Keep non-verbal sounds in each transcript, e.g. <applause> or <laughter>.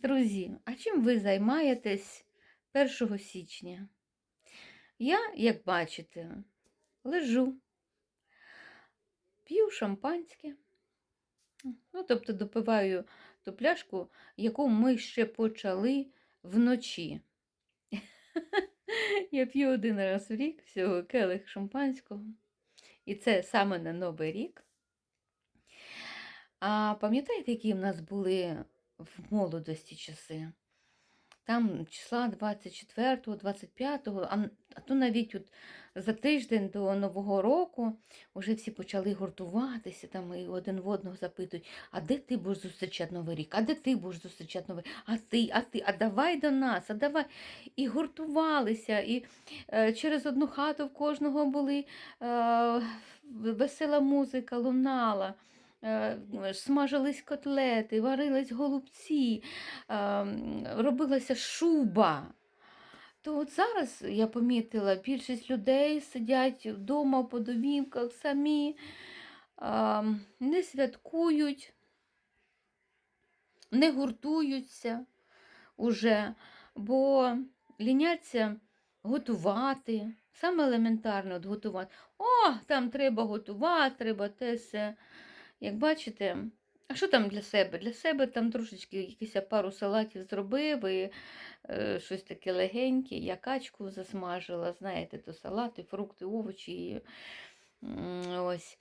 Друзі, а чим ви займаєтесь 1 січня? Я, як бачите, лежу, п'ю шампанське, ну, тобто допиваю ту пляшку, яку ми ще почали вночі. <laughs> Я п'ю один раз в рік всього келих шампанського. І це саме на Новий рік. А пам'ятаєте, які в нас були в молодості часи? Там числа 24-го, 25-го, а, то навіть от за тиждень до Нового року вже всі почали гуртуватися там і один в одного запитують, а де ти будеш зустрічати Новий рік? А де ти будеш зустрічати Новий рік? А ти, а ти, а давай до нас, а давай. І гуртувалися, і е, через одну хату в кожного були е, весела музика, лунала. Е, Смажились котлети, варились голубці, е, робилася шуба. То от зараз я помітила, більшість людей сидять вдома по домівках самі, е, не святкують, не гуртуються уже, бо ліняться готувати. Саме елементарно от готувати. О, там треба готувати, треба те все. Як бачите, а що там для себе? Для себе там трошечки якісь пару салатів зробив і е, щось таке легеньке. Я качку засмажила, знаєте, то салати, фрукти, овочі. І, ось.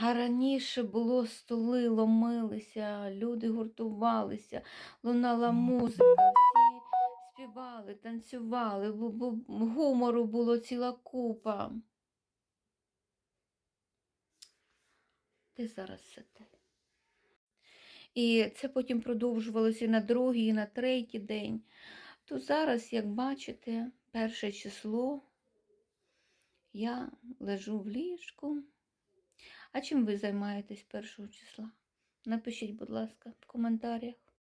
А раніше було столи, ломилися, люди гуртувалися, лунала музика, всі співали, танцювали, гумору було ціла купа. Де зараз те? І це потім продовжувалося і на другий, і на третій день. То зараз, як бачите, перше число я лежу в ліжку. А чим ви займаєтесь першого числа? Напишіть, будь ласка, в коментарях.